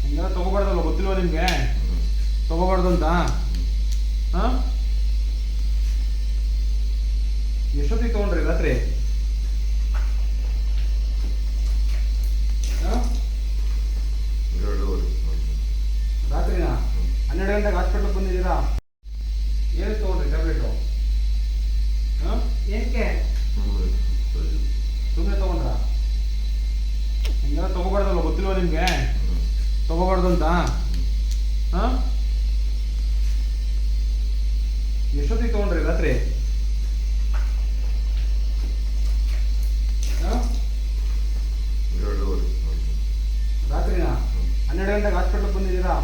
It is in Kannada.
ಹಿಂಗ ತಗೋಬಾರ್ದಲ್ಲ ಗೊತ್ತಿಲ್ವಾ ನಿಮ್ಗೆ? ತಗೋಬಾರ್ದು ಅಂತ ಹಾ? ಎಷ್ಟೊತ್ತಿಗೆ ತಗೊಂಡ್ರಿ ರಾತ್ರಿ? ರಾತ್ರಿನಾ? ಹನ್ನೆರಡು ಗಂಟೆಗೆ ಹಾಸ್ಪಿಟ್ಲಿಗೆ ಬಂದಿದ್ದೀರಾ? ಏನಕ್ಕೆ ತಗೊಂಡ್ರಿ ಟ್ಯಾಬ್ಲೆಟು ಹಾಂ? ಏನಕ್ಕೆ ಸುಮ್ಮನೆ ತಗೊಂಡ್ರ ಹಿಂಗೆಲ್ಲ ತಗೋಬಾರ್ದಲ್ಲ ಗೊತ್ತಿಲ್ವಾ ನಿಮ್ಗೆ? ತಗೋಬಾರ್ದು ಅಂತ ಹಾಂ? ಎಷ್ಟೊತ್ತಿಗೆ ತಗೊಂಡ್ರಿ ರಾತ್ರಿ? ರಾತ್ರಿನಾ? ಹನ್ನೆರಡು ಗಂಟೆಗೆ ಹಾಸ್ಪಿಟ್ಲಿಗೆ ಬಂದಿದ್ದೀರಾ?